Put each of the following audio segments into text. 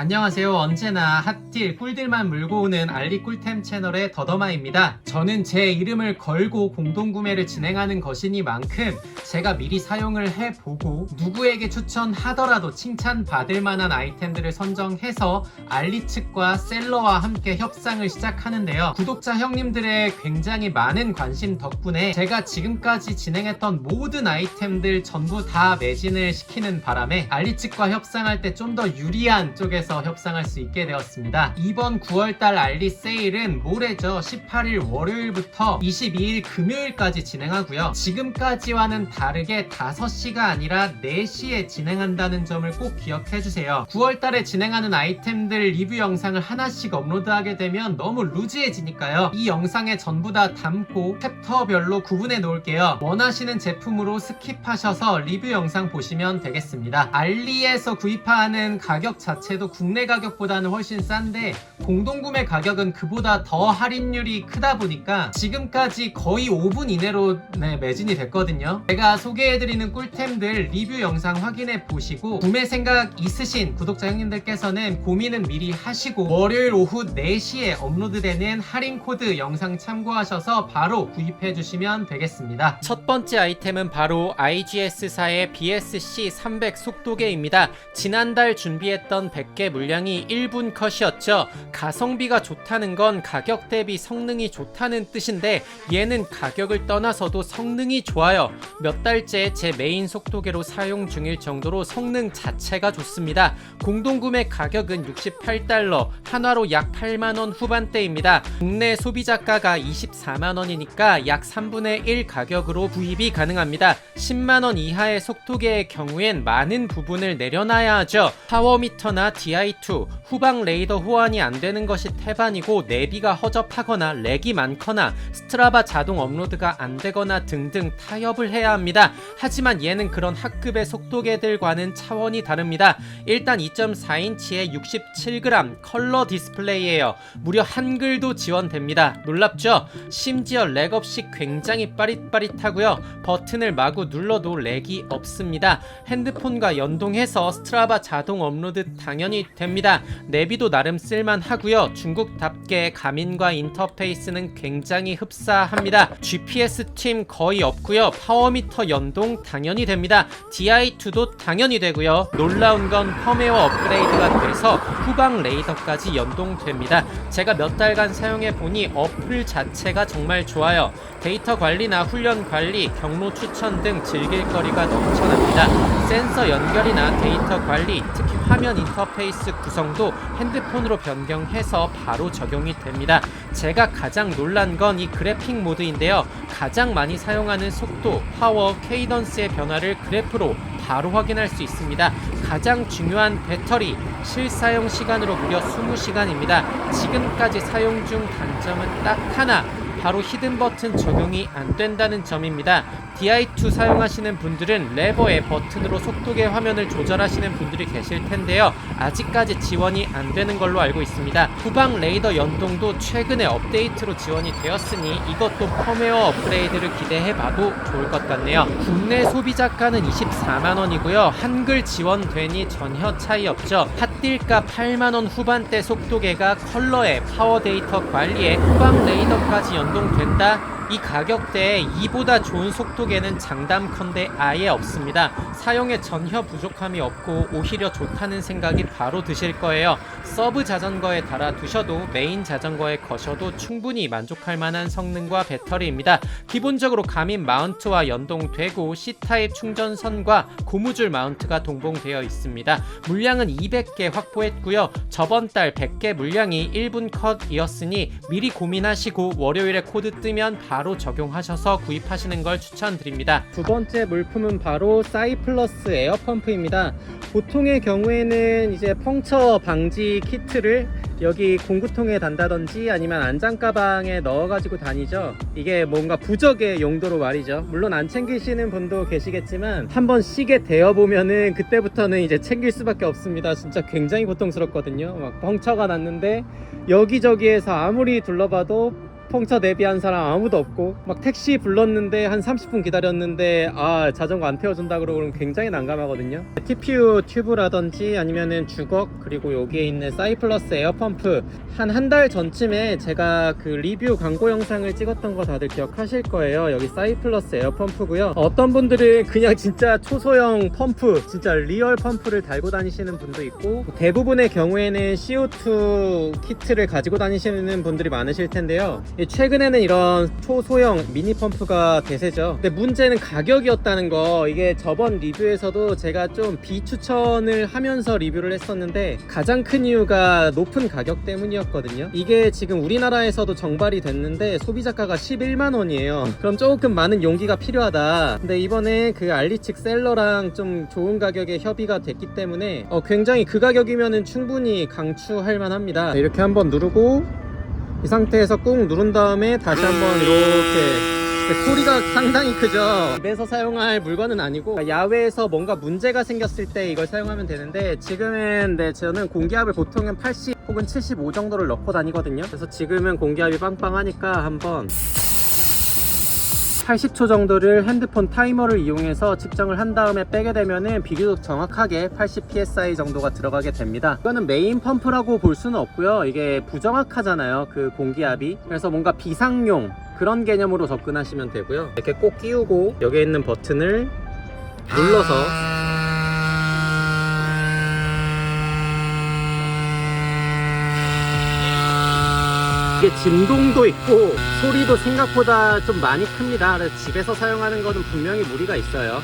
안녕하세요. 언제나 핫딜 꿀딜만 물고 오는 알리 꿀템 채널의 더더마입니다. 저는 제 이름을 걸고 공동구매를 진행하는 것이니만큼 제가 미리 사용을 해보고 누구에게 추천하더라도 칭찬받을 만한 아이템들을 선정해서 알리 측과 셀러와 함께 협상을 시작하는데요. 구독자 형님들의 굉장히 많은 관심 덕분에 제가 지금까지 진행했던 모든 아이템들 전부 다 매진을 시키는 바람에 알리 측과 협상할 때 좀 더 유리한 쪽에서 협상할 수 있게 되었습니다. 이번 9월달 알리 세일은 모레죠. 18일 월요일부터 22일 금요일까지 진행하고요. 지금까지와는 다르게 5시가 아니라 4시에 진행한다는 점을 꼭 기억해 주세요. 9월달에 진행하는 아이템들 리뷰 영상을 하나씩 업로드하게 되면 너무 루즈해지니까요. 이 영상에 전부 다 담고 챕터별로 구분해 놓을게요. 원하시는 제품으로 스킵하셔서 리뷰 영상 보시면 되겠습니다. 알리에서 구입하는 가격 자체도 국내 가격보다는 훨씬 싼데 공동구매 가격은 그보다 더 할인율이 크다 보니까 지금까지 거의 5분 이내로 네, 매진이 됐거든요. 제가 소개해드리는 꿀템들 리뷰 영상 확인해 보시고 구매 생각 있으신 구독자 형님들께서는 고민은 미리 하시고 월요일 오후 4시에 업로드되는 할인 코드 영상 참고하셔서 바로 구입해 주시면 되겠습니다. 첫 번째 아이템은 바로 IGS사의 BSC 300 속도계입니다. 지난달 준비했던 100개 물량이 1분 컷이었죠. 가성비가 좋다는 건 가격 대비 성능이 좋다는 뜻인데 얘는 가격을 떠나서도 성능이 좋아요. 몇 달째 제 메인 속도계로 사용 중일 정도로 성능 자체가 좋습니다. 공동구매 가격은 68달러, 한화로 약 8만원 후반대입니다. 국내 소비자가가 24만원이니까 약 3분의 1 가격으로 구입이 가능합니다. 10만원 이하의 속도계의 경우엔 많은 부분을 내려놔야 하죠. 파워미터나 DI2, 후방 레이더 호환이 안 되는 것이 태반이고 내비가 허접하거나 렉이 많거나 스트라바 자동 업로드가 안 되거나 등등 타협을 해야 합니다. 하지만 얘는 그런 학급의 속도계들과는 차원이 다릅니다. 일단 2.4인치에 67g 컬러 디스플레이예요. 무려 한글도 지원됩니다. 놀랍죠? 심지어 렉 없이 굉장히 빠릿빠릿하고요. 버튼을 마구 눌러도 렉이 없습니다. 핸드폰과 연동해서 스트라바 자동 업로드 당연히 됩니다. 내비도 나름 쓸만하고요. 중국답게 가민과 인터페이스는 굉장히 흡사합니다. GPS 팀 거의 없고요. 파워미터 연동 당연히 됩니다. DI2도 당연히 되고요. 놀라운 건 펌웨어 업그레이드가 돼서 후방 레이더까지 연동됩니다. 제가 몇 달간 사용해 보니 어플 자체가 정말 좋아요. 데이터 관리나 훈련 관리, 경로 추천 등 즐길 거리가 넘쳐납니다. 센서 연결이나 데이터 관리, 특히 화면 인터페이스 구성도 핸드폰으로 변경해서 바로 적용이 됩니다. 제가 가장 놀란 건 이 그래픽 모드인데요. 가장 많이 사용하는 속도, 파워, 케이던스의 변화를 그래프로 바로 확인할 수 있습니다. 가장 중요한 배터리, 실사용 시간으로 무려 20시간입니다. 지금까지 사용 중 단점은 딱 하나, 바로 히든 버튼 적용이 안 된다는 점입니다. DI2 사용하시는 분들은 레버의 버튼으로 속도계 화면을 조절하시는 분들이 계실 텐데요. 아직까지 지원이 안 되는 걸로 알고 있습니다. 후방 레이더 연동도 최근에 업데이트로 지원이 되었으니 이것도 펌웨어 업그레이드를 기대해 봐도 좋을 것 같네요. 국내 소비자가는 24만원이고요. 한글 지원되니 전혀 차이 없죠. 핫딜가 8만원 후반대 속도계가 컬러에 파워 데이터 관리에 후방 레이더까지 연동된다. 이 가격대에 이보다 좋은 속도계는 장담컨대 아예 없습니다. 사용에 전혀 부족함이 없고 오히려 좋다는 생각이 바로 드실 거예요. 서브 자전거에 달아 두셔도 메인 자전거에 거셔도 충분히 만족할 만한 성능과 배터리입니다. 기본적으로 가민 마운트와 연동되고 C타입 충전선과 고무줄 마운트가 동봉되어 있습니다. 물량은 200개 확보했고요. 저번 달 100개 물량이 1분 컷이었으니 미리 고민하시고 월요일에 코드 뜨면 바로 적용하셔서 구입하시는 걸 추천드립니다. 두 번째 물품은 바로 사이플러스 에어펌프입니다. 보통의 경우에는 이제 펑처 방지 키트를 여기 공구통에 단다든지 아니면 안장 가방에 넣어가지고 다니죠. 이게 뭔가 부적의 용도로 말이죠. 물론 안 챙기시는 분도 계시겠지만 한번 시계 대어 보면은 그때부터는 이제 챙길 수밖에 없습니다. 진짜 굉장히 고통스럽거든요. 막 펑처가 났는데 여기저기에서 아무리 둘러봐도 펑처 대비한 사람 아무도 없고 막 택시 불렀는데 한 30분 기다렸는데 아 자전거 안 태워준다 그러면 굉장히 난감하거든요. TPU 튜브라든지 아니면은 주걱 그리고 여기에 있는 사이플러스 에어펌프. 한 한 달 전쯤에 제가 그 리뷰 광고 영상을 찍었던 거 다들 기억하실 거예요. 여기 사이플러스 에어펌프고요. 어떤 분들은 그냥 진짜 초소형 펌프 진짜 리얼 펌프를 달고 다니시는 분도 있고 대부분의 경우에는 CO2 키트를 가지고 다니시는 분들이 많으실 텐데요. 이 최근에는 이런 초소형 미니 펌프가 대세죠. 근데 문제는 가격이었다는 거. 이게 저번 리뷰에서도 제가 좀 비추천을 하면서 리뷰를 했었는데 가장 큰 이유가 높은 가격 때문이었거든요. 이게 지금 우리나라에서도 정발이 됐는데 소비자가가 11만 원이에요. 그럼 조금 많은 용기가 필요하다. 근데 이번에 그 알리 측 셀러랑 좀 좋은 가격에 협의가 됐기 때문에 어, 굉장히 그 가격이면은 충분히 강추할 만합니다. 이렇게 한번 누르고 이 상태에서 꾹 누른 다음에 다시 한번 이렇게. 소리가 상당히 크죠? 집에서 사용할 물건은 아니고 야외에서 뭔가 문제가 생겼을 때 이걸 사용하면 되는데 지금은 네, 저는 공기압을 보통은 80 혹은 75 정도를 넣고 다니거든요. 그래서 지금은 공기압이 빵빵하니까 한번 80초 정도를 핸드폰 타이머를 이용해서 측정을 한 다음에 빼게 되면은 비교적 정확하게 80 psi 정도가 들어가게 됩니다. 이거는 메인 펌프라고 볼 수는 없고요. 이게 부정확하잖아요. 그 공기압이. 그래서 뭔가 비상용 그런 개념으로 접근하시면 되고요. 이렇게 꼭 끼우고 여기에 있는 버튼을 눌러서 이게 진동도 있고 소리도 생각보다 좀 많이 큽니다. 집에서 사용하는 거는 분명히 무리가 있어요.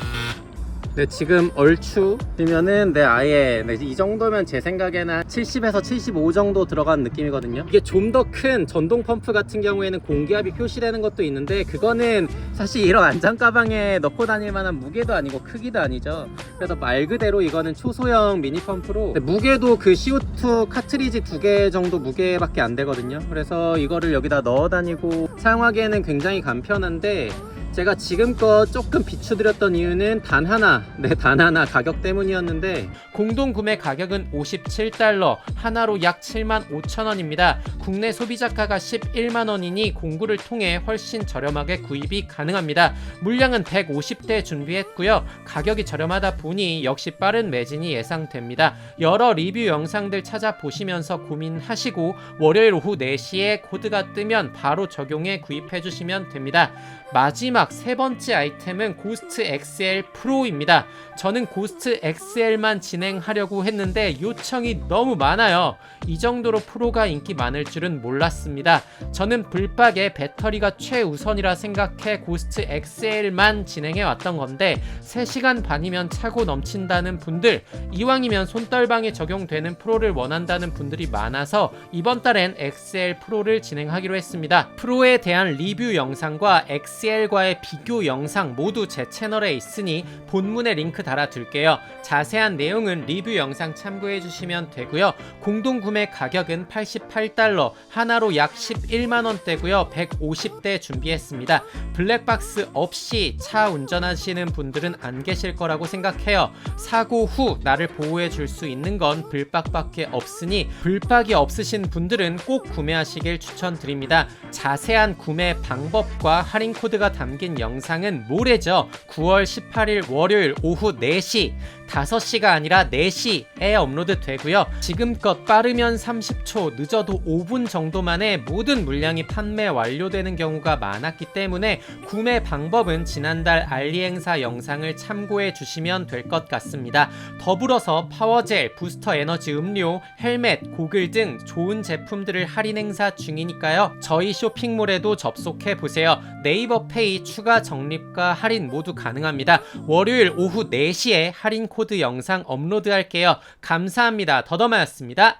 네, 지금 얼추 뜨면은 네, 아예 네, 이 정도면 제 생각에는 한 70에서 75 정도 들어간 느낌이거든요. 이게 좀 더 큰 전동 펌프 같은 경우에는 공기압이 표시되는 것도 있는데 그거는 사실 이런 안장 가방에 넣고 다닐 만한 무게도 아니고 크기도 아니죠. 그래서 말 그대로 이거는 초소형 미니 펌프로 네, 무게도 그 CO2 카트리지 두 개 정도 무게밖에 안 되거든요. 그래서 이거를 여기다 넣어 다니고 사용하기에는 굉장히 간편한데 제가 지금껏 조금 비추드렸던 이유는 단 하나, 네, 단 하나 가격 때문이었는데 공동 구매 가격은 57달러, 하나로 약 7만 5천 원입니다. 국내 소비자가가 11만 원이니 공구를 통해 훨씬 저렴하게 구입이 가능합니다. 물량은 150대 준비했고요. 가격이 저렴하다 보니 역시 빠른 매진이 예상됩니다. 여러 리뷰 영상들 찾아보시면서 고민하시고 월요일 오후 4시에 코드가 뜨면 바로 적용해 구입해 주시면 됩니다. 마지막 세 번째 아이템은 고스트 XL 프로입니다. 저는 고스트 XL만 진행하려고 했는데 요청이 너무 많아요. 이 정도로 프로가 인기 많을 줄은 몰랐습니다. 저는 불박에 배터리가 최우선이라 생각해 고스트 XL만 진행해 왔던 건데 3시간 반이면 차고 넘친다는 분들, 이왕이면 손떨방에 적용되는 프로를 원한다는 분들이 많아서 이번 달엔 XL 프로를 진행하기로 했습니다. 프로에 대한 리뷰 영상과 XL과의 비교 영상 모두 제 채널에 있으니 본문에 링크 달아둘게요. 자세한 내용은 리뷰 영상 참고해 주시면 되고요. 공동 구매 가격은 88달러, 하나로 약 11만 원대고요. 150대 준비했습니다. 블랙박스 없이 차 운전하시는 분들은 안 계실 거라고 생각해요. 사고 후 나를 보호해 줄 수 있는 건 불박밖에 없으니 불박이 없으신 분들은 꼭 구매하시길 추천드립니다. 자세한 구매 방법과 할인 코드가 담긴 영상은 모레죠. 9월 18일 월요일 오후 4시 5시가 아니라 4시에 업로드 되고요. 지금껏 빠르면 30초, 늦어도 5분 정도 만에 모든 물량이 판매 완료되는 경우가 많았기 때문에 구매 방법은 지난달 알리 행사 영상을 참고해 주시면 될 것 같습니다. 더불어서 파워젤, 부스터 에너지 음료, 헬멧, 고글 등 좋은 제품들을 할인 행사 중이니까요. 저희 쇼핑몰에도 접속해 보세요. 네이버 페이 추가 적립과 할인 모두 가능합니다. 월요일 오후 4시에 할인 코드 영상 업로드 할게요. 감사합니다. 더더마였습니다.